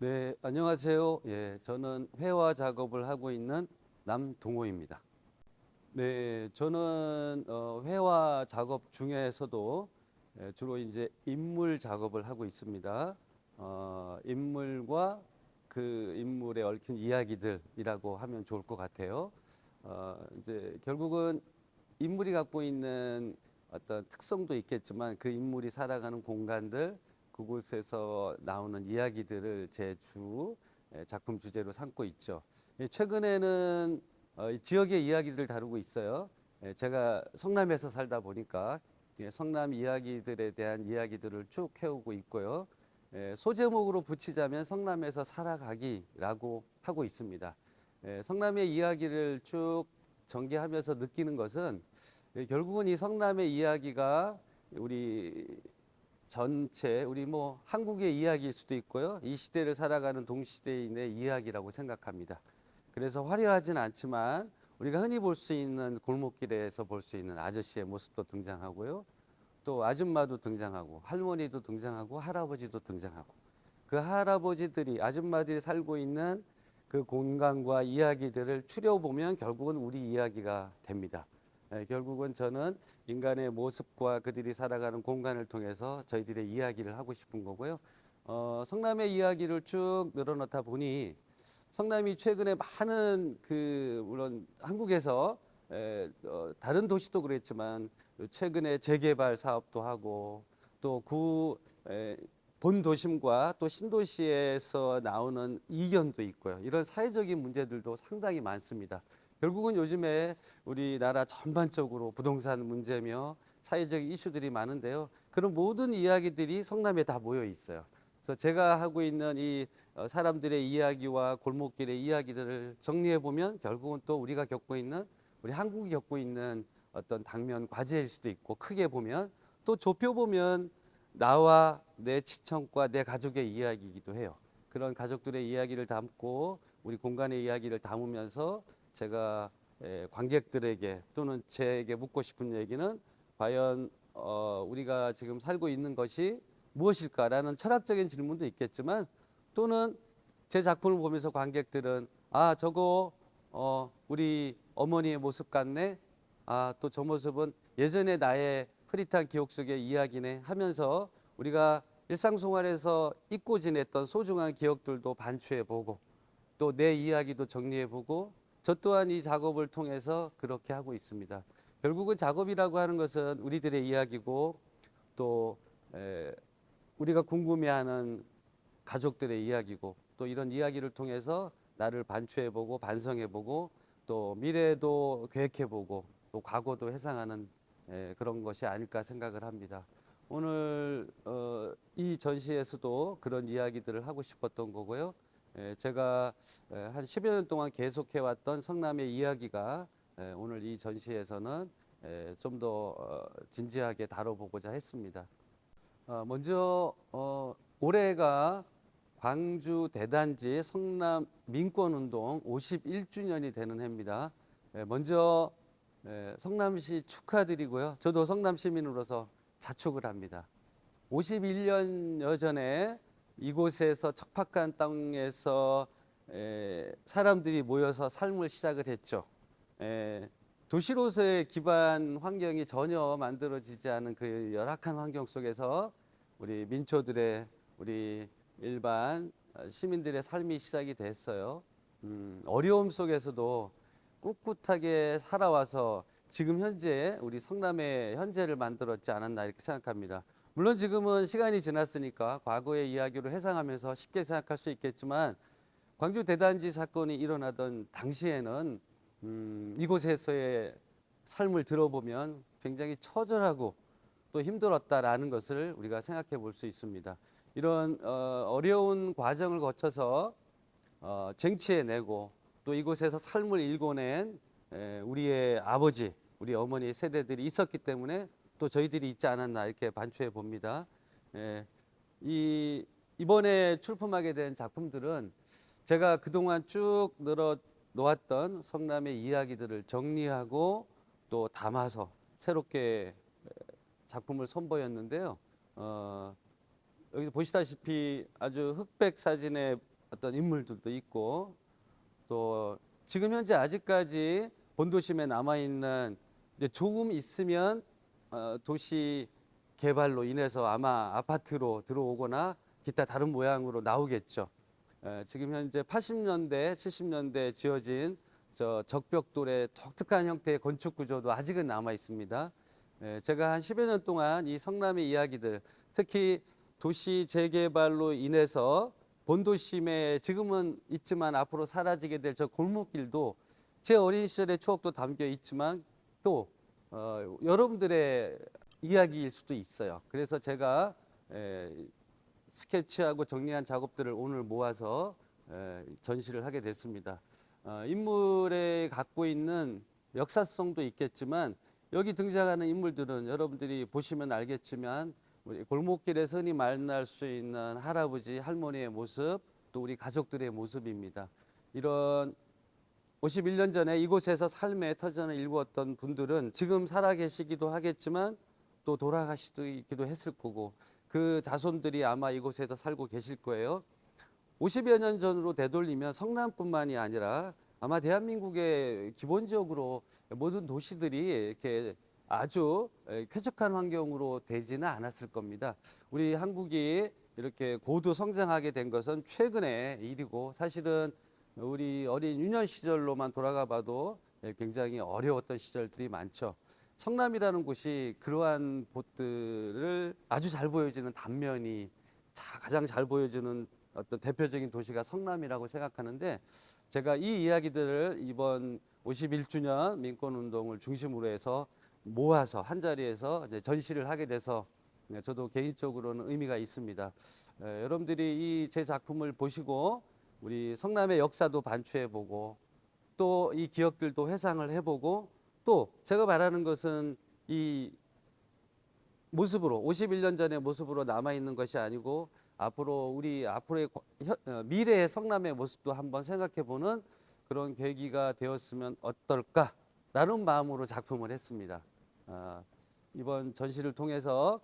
네, 안녕하세요. 예, 저는 회화 작업을 하고 있는 남동호입니다. 네, 저는 어, 회화 작업 중에서도 예, 주로 이제 인물 작업을 하고 있습니다. 어, 인물과 그 인물에 얽힌 이야기들이라고 하면 좋을 것 같아요. 어, 이제 결국은 인물이 갖고 있는 어떤 특성도 있겠지만 그 인물이 살아가는 공간들 그곳에서 나오는 이야기들을 제 주 작품 주제로 삼고 있죠. 예, 최근에는 어, 이 지역의 이야기들을 다루고 있어요. 예, 제가 성남에서 살다 보니까 예, 성남 이야기들에 대한 이야기들을 쭉 해오고 있고요. 예, 소제목으로 붙이자면 성남에서 살아가기라고 하고 있습니다. 예, 성남의 이야기를 쭉 전개하면서 느끼는 것은 예, 결국은 이 성남의 이야기가 우리 전체 우리 뭐 한국의 이야기일 수도 있고요. 이 시대를 살아가는 동시대인의 이야기라고 생각합니다. 그래서 화려하진 않지만 우리가 흔히 볼 수 있는 골목길에서 볼 수 있는 아저씨의 모습도 등장하고요. 또 아줌마도 등장하고 할머니도 등장하고 할아버지도 등장하고 그 할아버지들이 아줌마들이 살고 있는 그 공간과 이야기들을 추려보면 결국은 우리 이야기가 됩니다. 예, 결국은 저는 인간의 모습과 그들이 살아가는 공간을 통해서 저희들의 이야기를 하고 싶은 거고요. 어, 성남의 이야기를 쭉 늘어놓다 보니 성남이 최근에 많은 그 물론 한국에서 에, 어, 다른 도시도 그랬지만 최근에 재개발 사업도 하고 또구 본 도심과 또 신도시에서 나오는 이견도 있고요. 이런 사회적인 문제들도 상당히 많습니다. 결국은 요즘에 우리나라 전반적으로 부동산 문제며 사회적 이슈들이 많은데요. 그런 모든 이야기들이 성남에 다 모여 있어요. 그래서 제가 하고 있는 이 어, 사람들의 이야기와 골목길의 이야기들을 정리해 보면 결국은 또 우리가 겪고 있는 우리 한국이 겪고 있는 어떤 당면 과제일 수도 있고 크게 보면 또 좁혀 보면 나와 내 친척과 내 가족의 이야기이기도 해요. 그런 가족들의 이야기를 담고 우리 공간의 이야기를 담으면서 제가 에, 관객들에게 또는 제에게 묻고 싶은 얘기는 과연 어, 우리가 지금 살고 있는 것이 무엇일까라는 철학적인 질문도 있겠지만 또는 제 작품을 보면서 관객들은 아 저거 어, 우리 어머니의 모습 같네. 아 또 저 모습은 예전에 나의 흐릿한 기억 속의 이야기네 하면서 우리가 일상생활에서 잊고 지냈던 소중한 기억들도 반추해 보고 또 내 이야기도 정리해 보고 저 또한 이 작업을 통해서 그렇게 하고 있습니다. 결국은 작업이라고 하는 것은 우리들의 이야기고 또 에, 우리가 궁금해하는 가족들의 이야기고 또 이런 이야기를 통해서 나를 반추해보고 반성해보고 또 미래도 계획해보고 또 과거도 회상하는 에, 그런 것이 아닐까 생각을 합니다. 오늘 어, 이 전시에서도 그런 이야기들을 하고 싶었던 거고요. 에, 제가 에, 한 10여 년 동안 계속해 왔던 성남의 이야기가 에, 오늘 이 전시에서는 좀더 어, 진지하게 다뤄보고자 했습니다. 어, 먼저 어, 올해가 광주 대단지 성남 민권운동 51주년이 되는 해입니다. 에, 먼저 에, 성남시 축하드리고요. 저도 성남 시민으로서 자축을 합니다. 51년 여 전에 이곳에서 척박한 땅에서 에, 사람들이 모여서 삶을 시작을 했죠. 에, 도시로서의 기반 환경이 전혀 만들어지지 않은 그 열악한 환경 속에서 우리 민초들의 우리 일반 시민들의 삶이 시작이 됐어요. 음, 어려움 속에서도 꿋꿋하게 살아와서 지금 현재 우리 성남의 현재를 만들었지 않았나 이렇게 생각합니다. 물론 지금은 시간이 지났으니까 과거의 이야기로 회상하면서 쉽게 생각할 수 있겠지만 광주 대단지 사건이 일어나던 당시에는 음, 이곳에서의 삶을 들어보면 굉장히 처절하고 또 힘들었다라는 것을 우리가 생각해 볼 수 있습니다. 이런 어, 어려운 과정을 거쳐서 어, 쟁취해내고 또 이곳에서 삶을 일궈낸 에, 우리의 아버지, 우리 어머니 세대들이 있었기 때문에 또 저희들이 있지 않았나 이렇게 반추해 봅니다. 에, 이 이번에 출품하게 된 작품들은 제가 그동안 쭉 늘어 놓았던 성남의 이야기들을 정리하고 또 담아서 새롭게 작품을 선보였는데요. 어, 여기 보시다시피 아주 흑백 사진의 어떤 인물들도 있고 또 지금 현재 아직까지 본도심에 남아 있는 조금 있으면 어, 도시 개발로 인해서 아마 아파트로 들어오거나 기타 다른 모양으로 나오겠죠. 에, 지금 현재 80년대, 70년대 지어진 저 적벽돌의 독특한 형태의 건축 구조도 아직은 남아 있습니다. 에, 제가 한 10여 년 동안 이 성남의 이야기들, 특히 도시 재개발로 인해서 본도심에 지금은 있지만 앞으로 사라지게 될 저 골목길도 제 어린 시절의 추억도 담겨 있지만 또 어, 여러분들의 이야기일 수도 있어요. 그래서 제가 에, 스케치하고 정리한 작업들을 오늘 모아서 에, 전시를 하게 됐습니다. 어, 인물에 갖고 있는 역사성도 있겠지만 여기 등장하는 인물들은 여러분들이 보시면 알겠지만 우리 골목길에서 흔히 만날 수 있는 할아버지 할머니의 모습 또 우리 가족들의 모습입니다. 이런 51년 전에 이곳에서 삶의 터전을 일구었던 분들은 지금 살아 계시기도 하겠지만 또 돌아가시기도 했을 거고 그 자손들이 아마 이곳에서 살고 계실 거예요. 50여 년 전으로 되돌리면 성남뿐만이 아니라 아마 대한민국의 기본적으로 모든 도시들이 이렇게 아주 에, 쾌적한 환경으로 되지는 않았을 겁니다. 우리 한국이 이렇게 고도 성장하게 된 것은 최근의 일이고 사실은 우리 어린 유년 시절로만 돌아가 봐도 예, 굉장히 어려웠던 시절들이 많죠. 성남이라는 곳이 그러한 곳들을 아주 잘 보여주는 단면이 자- 가장 잘 보여주는 어떤 대표적인 도시가 성남이라고 생각하는데 제가 이 이야기들을 이번 51주년 민권운동을 중심으로 해서 모아서 한 자리에서 전시를 하게 돼서 네, 저도 개인적으로는 의미가 있습니다. 에, 여러분들이 이 제 작품을 보시고 우리 성남의 역사도 반추해보고 또 이 기억들도 회상을 해보고 또 제가 말하는 것은 이 모습으로 51년 전의 모습으로 남아 있는 것이 아니고 앞으로 우리 앞으로의 어, 미래의 성남의 모습도 한번 생각해 보는 그런 계기가 되었으면 어떨까라는 마음으로 작품을 했습니다. 아, 이번 전시를 통해서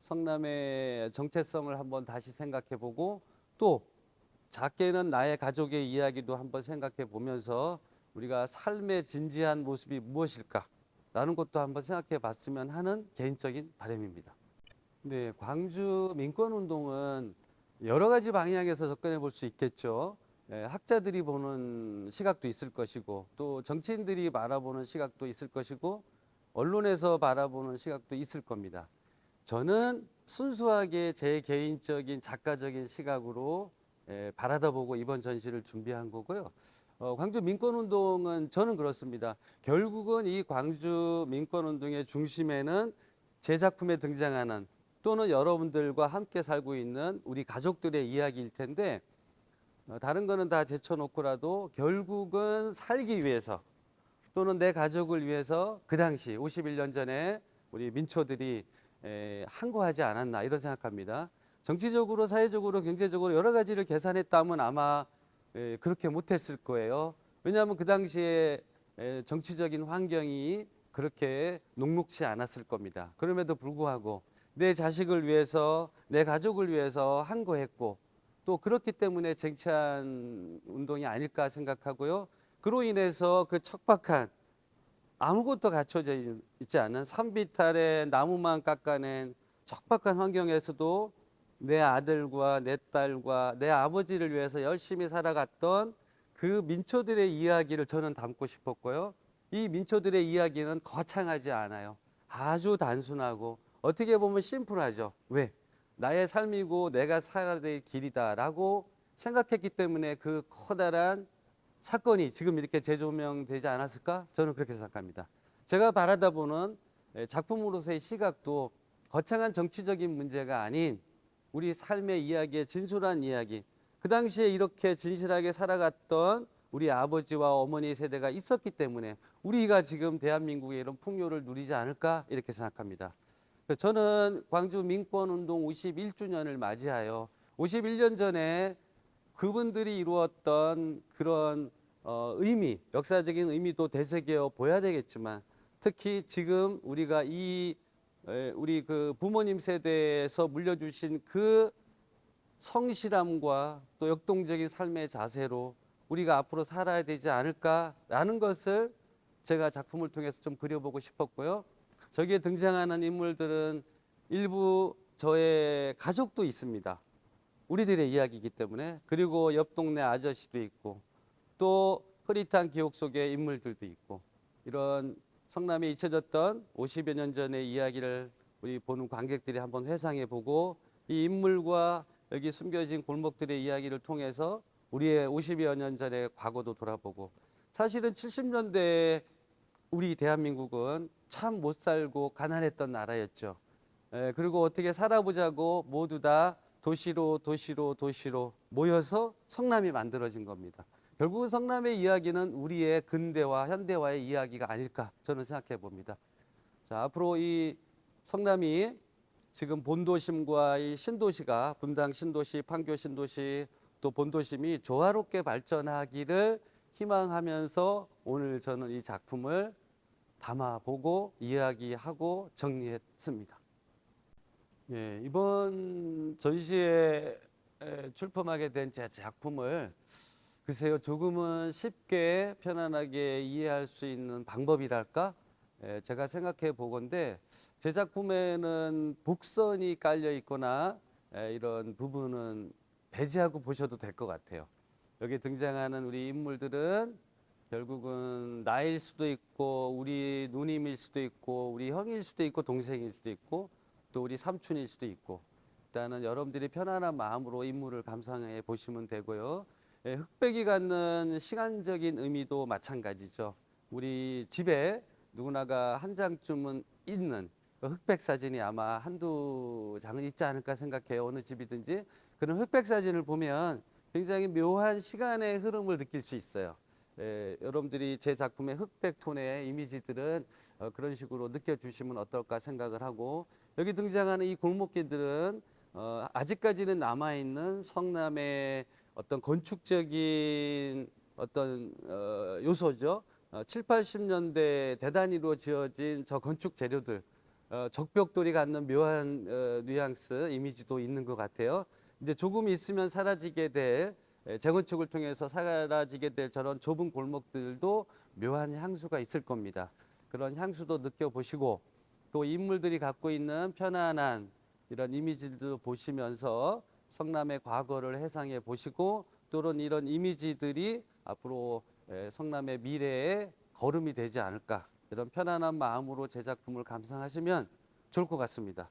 성남의 정체성을 한번 다시 생각해 보고 또 작게는 나의 가족의 이야기도 한번 생각해 보면서 우리가 삶의 진지한 모습이 무엇일까라는 것도 한번 생각해 봤으면 하는 개인적인 바람입니다. 네, 광주 민권운동은 여러 가지 방향에서 접근해 볼 수 있겠죠. 예, 학자들이 보는 시각도 있을 것이고 또 정치인들이 바라보는 시각도 있을 것이고 언론에서 바라보는 시각도 있을 겁니다. 저는 순수하게 제 개인적인 작가적인 시각으로 예, 바라다보고 이번 전시를 준비한 거고요. 어, 광주 민권운동은 저는 그렇습니다. 결국은 이 광주 민권운동의 중심에는 제 작품에 등장하는 또는 여러분들과 함께 살고 있는 우리 가족들의 이야기일 텐데 어, 다른 거는 다 제쳐놓고라도 결국은 살기 위해서 또는 내 가족을 위해서 그 당시 51년 전에 우리 민초들이 에, 항거하지 않았나 이런 생각합니다. 정치적으로, 사회적으로, 경제적으로 여러 가지를 계산했다면 아마 에, 그렇게 못했을 거예요. 왜냐하면 그 당시에 에, 정치적인 환경이 그렇게 녹록치 않았을 겁니다. 그럼에도 불구하고 내 자식을 위해서, 내 가족을 위해서 항거했고 또 그렇기 때문에 쟁취한 운동이 아닐까 생각하고요. 그로 인해서 그 척박한 아무것도 갖춰져 있지 않은 산비탈에 나무만 깎아낸 척박한 환경에서도 내 아들과 내 딸과 내 아버지를 위해서 열심히 살아갔던 그 민초들의 이야기를 저는 담고 싶었고요. 이 민초들의 이야기는 거창하지 않아요. 아주 단순하고 어떻게 보면 심플하죠. 왜? 나의 삶이고 내가 살아야 될 길이다라고 생각했기 때문에 그 커다란 사건이 지금 이렇게 재조명되지 않았을까? 저는 그렇게 생각합니다. 제가 바라다 보는 예, 작품으로서의 시각도 거창한 정치적인 문제가 아닌 우리 삶의 이야기의 진솔한 이야기. 그 당시에 이렇게 진실하게 살아갔던 우리 아버지와 어머니 세대가 있었기 때문에 우리가 지금 대한민국의 이런 풍요를 누리지 않을까 이렇게 생각합니다. 저는 광주 민권운동 51주년을 맞이하여 51년 전에 그분들이 이루었던 그런 어, 의미, 역사적인 의미도 되새겨 보야 되겠지만 특히 지금 우리가 이 에, 우리 그 부모님 세대에서 물려주신 그 성실함과 또 역동적인 삶의 자세로 우리가 앞으로 살아야 되지 않을까라는 것을 제가 작품을 통해서 좀 그려보고 싶었고요. 저기에 등장하는 인물들은 일부 저의 가족도 있습니다. 우리들의 이야기이기 때문에 그리고 옆 동네 아저씨도 있고 또 흐릿한 기억 속의 인물들도 있고 이런 성남에 잊혀졌던 50여 년 전의 이야기를 우리 보는 관객들이 한번 회상해 보고 이 인물과 여기 숨겨진 골목들의 이야기를 통해서 우리의 50여 년 전의 과거도 돌아보고 사실은 70년대에 우리 대한민국은 참 못 살고 가난했던 나라였죠. 에, 그리고 어떻게 살아보자고 모두 다 도시로 도시로 도시로 모여서 성남이 만들어진 겁니다. 결국은 성남의 이야기는 우리의 근대와 현대화의 이야기가 아닐까 저는 생각해 봅니다. 자, 앞으로 이 성남이 지금 본도심과 이 신도시가 분당 신도시, 판교 신도시 또 본도심이 조화롭게 발전하기를 희망하면서 오늘 저는 이 작품을 담아보고 이야기하고 정리했습니다. 예, 이번 전시에 에, 출품하게 된 제 작품을 글쎄요 조금은 쉽게 편안하게 이해할 수 있는 방법이랄까 에, 제가 생각해 보건데 제 작품에는 복선이 깔려 있거나 에, 이런 부분은 배제하고 보셔도 될 것 같아요. 여기 등장하는 우리 인물들은 결국은 나일 수도 있고 우리 누님일 수도 있고 우리 형일 수도 있고 동생일 수도 있고 또 우리 삼촌일 수도 있고 일단은 여러분들이 편안한 마음으로 인물을 감상해 보시면 되고요. 예, 흑백이 갖는 시간적인 의미도 마찬가지죠. 우리 집에 누구나가 한 장쯤은 있는 그 흑백 사진이 아마 한두 장은 있지 않을까 생각해요. 어느 집이든지 그런 흑백 사진을 보면 굉장히 묘한 시간의 흐름을 느낄 수 있어요. 예, 여러분들이 제 작품의 흑백 톤의 이미지들은 어, 그런 식으로 느껴주시면 어떨까 생각을 하고 여기 등장하는 이 골목길들은 어, 아직까지는 남아있는 성남의 어떤 건축적인 어떤 어, 요소죠. 어, 7, 80년대 대단위로 지어진 저 건축 재료들, 어, 적벽돌이 갖는 묘한 어, 뉘앙스, 이미지도 있는 것 같아요. 이제 조금 있으면 사라지게 될 예, 재건축을 통해서 사라지게 될 저런 좁은 골목들도 묘한 향수가 있을 겁니다. 그런 향수도 느껴보시고 또 인물들이 갖고 있는 편안한 이런 이미지들도 보시면서 성남의 과거를 회상해 보시고 또는 이런 이미지들이 앞으로 에, 성남의 미래의 걸음이 되지 않을까 이런 편안한 마음으로 제 작품을 감상하시면 좋을 것 같습니다.